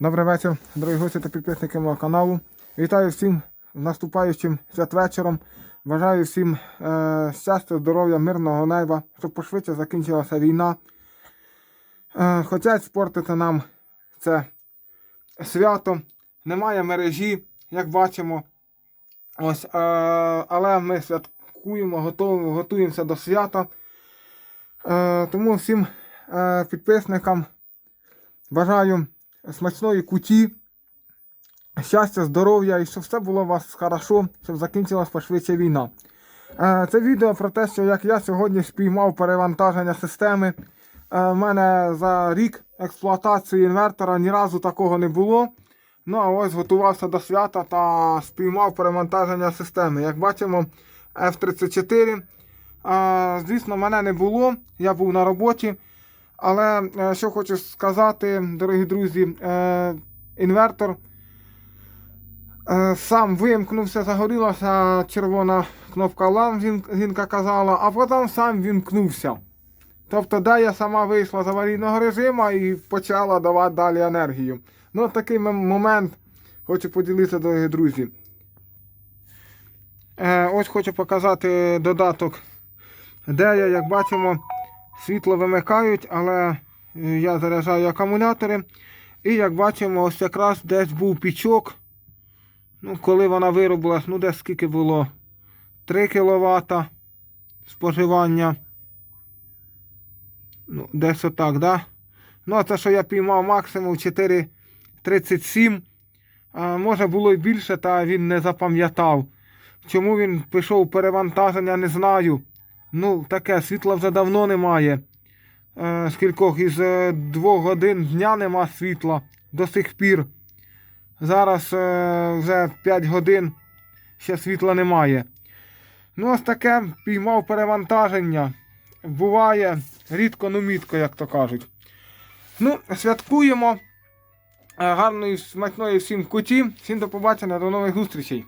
Добрий вечір, дорогі гості та підписники мого каналу. Вітаю всім наступаючим святвечором. Бажаю всім е, щастя, здоров'я, мирного неба, щоб пошвидше закінчилася війна. Е, хочуть спортити нам це свято. Немає мережі, як бачимо. Ось, е, але ми святкуємо, готуємо, готуємося до свята. Е, тому всім е, підписникам бажаю смачної куті, щастя, здоров'я і щоб все було у вас хорошо, щоб закінчилась пошвидше війна. Е, Це відео про те, що як я сьогодні спіймав перевантаження системи. У мене за рік експлуатації інвертора ні разу такого не було. Ну а ось готувався до свята та спіймав перевантаження системи. Як бачимо, F34. Е, Звісно, мене не було, я був на роботі. Але е, що хочу сказати, дорогі друзі, е, інвертор е, сам вимкнувся, загорілася червона кнопка жін- жінка казала, а потім сам вімкнувся. Тобто, де я сама вийшла з аварійного режиму і почала давати далі енергію. Ну, такий момент хочу поділитися, дорогі друзі. Ось хочу показати додаток, де я, як бачимо, світло вимикають, але е, я заряджаю акумулятори. І як бачимо, ось якраз десь був пічок. Ну, коли вона виробилась, ну десь скільки було? 3 кВт споживання. Ну, десь отак, да? Ну, а це, що я піймав максимум 4,37. Може було й більше, та він не запам'ятав. Чому він пішов перевантаження, не знаю. Ну, таке, світла вже давно немає. Е, скількох із е, двох годин дня нема світла до сих пір. Зараз е, вже 5 годин ще світла немає. Ну, ось таке піймав перевантаження. Буває рідко, ну мітко, як то кажуть. Ну, святкуємо. Е, Гарної смачної всім куті. Всім до побачення, до нових зустрічей.